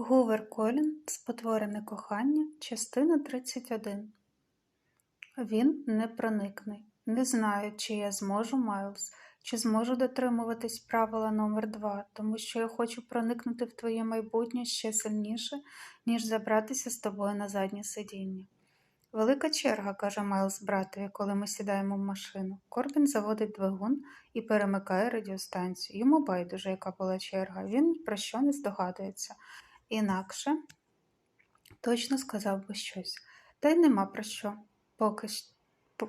Гувер Колін Спотворене кохання, частина 31 Він непроникний. Не знаю, чи я зможу, Майлз, чи зможу дотримуватись правила номер два, тому що я хочу проникнути в твоє майбутнє ще сильніше, ніж забратися з тобою на заднє сидіння. Велика черга, каже Майлз братові, коли ми сідаємо в машину. Корбін заводить двигун і перемикає радіостанцію. Йому байдуже, яка була черга. Він про що не здогадується. Інакше точно сказав би щось. Та й нема про що, поки по...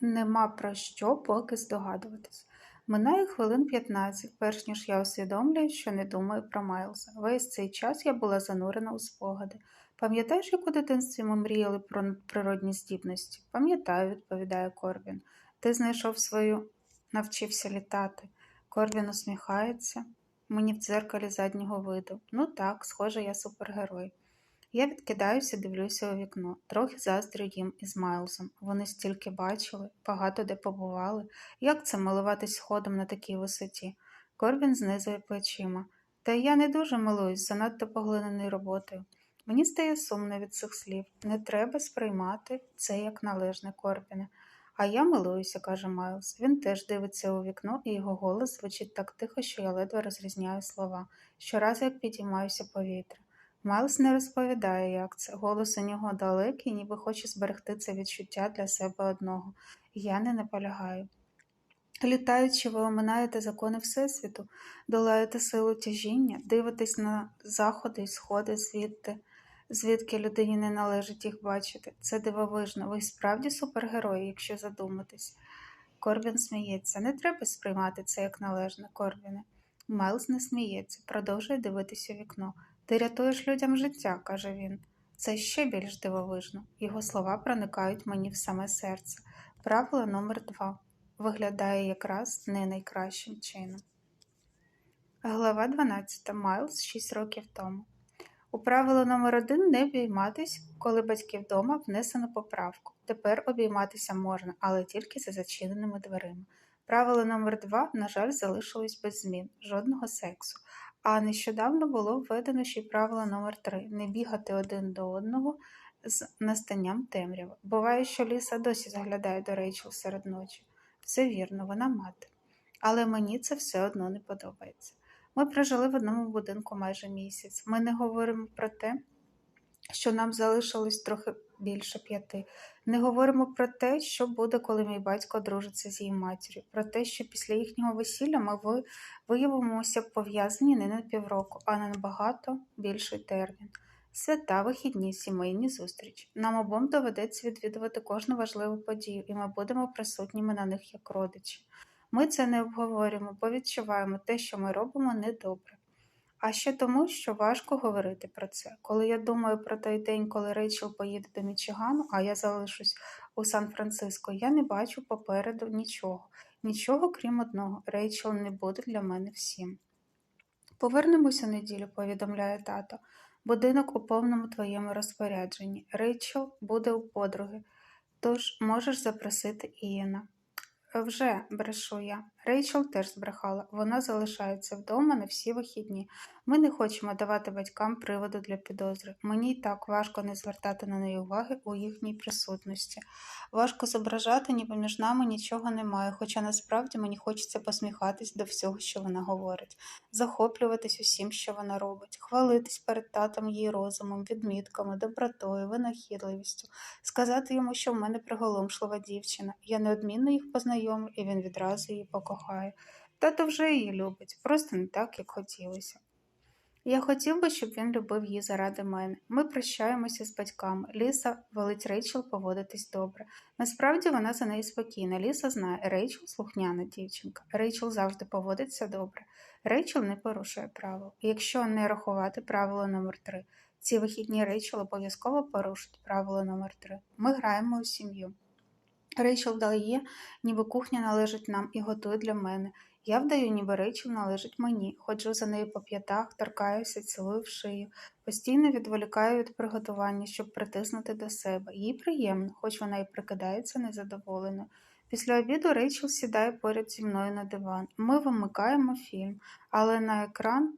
нема про що поки здогадуватись. Минає хвилин 15, перш ніж я усвідомлюю, що не думаю про Майлза. Весь цей час я була занурена у спогади. Пам'ятаєш, як у дитинстві ми мріяли про природні здібності? Пам'ятаю, відповідає Корбін. Ти знайшов свою, навчився літати. Корбін усміхається мені в дзеркалі заднього виду. Ну так, схоже, я супергерой. Я відкидаюся, дивлюся у вікно, трохи заздрю їм із Майлзом. Вони стільки бачили, багато де побували. Як це милуватись сходом на такій висоті? Корбін знизує плечима. Та я не дуже милуюсь, занадто поглинений роботою. Мені стає сумно від цих слів. Не треба сприймати це як належне Корбіне. А я милуюся, каже Майлз. Він теж дивиться у вікно, і його голос звучить так тихо, що я ледве розрізняю слова. Щоразу як підіймаюся повітря. Майлз не розповідає, як це. Голос у нього далекий, ніби хоче зберегти це відчуття для себе одного. Я не наполягаю. Літаючи, ви оминаєте закони Всесвіту, долаєте силу тяжіння, дивитесь на заходи і сходи звідти звідки людині не належить їх бачити. Це дивовижно. Ви справді супергерої, якщо задуматись. Корбін сміється. Не треба сприймати це як належне, Корбіне. Майлз не сміється, продовжує дивитися у вікно. Ти рятуєш людям життя, каже він. Це ще більш дивовижно. Його слова проникають мені в саме серце. Правило номер два виглядає якраз не найкращим чином. Глава 12. Майлз 6 років тому. У правило номер один не обійматись, коли батьки вдома внесено поправку. Тепер обійматися можна, але тільки за зачиненими дверима. Правило номер два, на жаль, залишилось без змін, жодного сексу. А нещодавно було введено ще й правило номер 3 не бігати один до одного з настанням темряви. Буває, що ліса досі заглядає до Рейчел серед ночі. Все вірно, вона мати. Але мені це все одно не подобається. Ми прожили в одному будинку майже місяць. Ми не говоримо про те, що нам залишилось трохи більше п'яти. Не говоримо про те, що буде, коли мій батько дружиться з її матір'ю, про те, що після їхнього весілля ми виявимося пов'язані не на півроку, а на набагато більший термін. Свята, вихідні, сімейні зустрічі. Нам обом доведеться відвідувати кожну важливу подію, і ми будемо присутніми на них як родичі. Ми це не обговорюємо, бо відчуваємо те, що ми робимо, недобре. А ще тому, що важко говорити про це. Коли я думаю про той день, коли Рейчел поїде до Мічигану, а я залишусь у Сан-Франциско, я не бачу попереду нічого, нічого крім одного. Рейчел не буде для мене всім. Повернемося неділю, повідомляє тато. Будинок у повному твоєму розпорядженні. Рейчел буде у подруги, тож можеш запросити Ієна. Вже брешу я. Рейчел теж збрехала. Вона залишається вдома на всі вихідні. Ми не хочемо давати батькам приводу для підозри. Мені й так важко не звертати на неї уваги у їхній присутності. Важко зображати, ніби між нами нічого немає, хоча насправді мені хочеться посміхатись до всього, що вона говорить, захоплюватись усім, що вона робить, хвалитись перед татом її розумом, відмітками, добротою, винахідливістю, сказати йому, що в мене приголомшлива дівчина. Я неодмінно їх познайомлю, і він відразу її покохає. Тато вже її любить, просто не так, як хотілося. Я хотів би, щоб він любив її заради мене. Ми прощаємося з батьками. Ліса велить Рейчел поводитись добре. Насправді вона за неї спокійна. Ліса знає, Рейчел слухняна дівчинка. Рейчел завжди поводиться добре. Рейчел не порушує правил. Якщо не рахувати правило номер 3 ці вихідні Рейчел обов'язково порушить правило номер 3 Ми граємо у сім'ю. Рейчел дає, ніби кухня належить нам і готує для мене. Я вдаю, ніби Рейчел належить мені, ходжу за нею по п'ятах, торкаюся, цілую в шию, постійно відволікаю від приготування, щоб притиснути до себе. Їй приємно, хоч вона і прикидається незадоволеною. Після обіду Рейчел сідає поряд зі мною на диван. Ми вимикаємо фільм, але на екран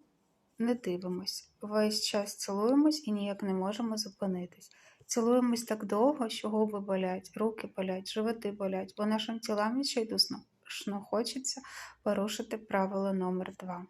не дивимось. Весь час цілуємось і ніяк не можемо зупинитись. Цілуємось так довго, що губи болять, руки болять, животи болять, бо нашим тілам відчайдушно хочеться порушити правило номер два.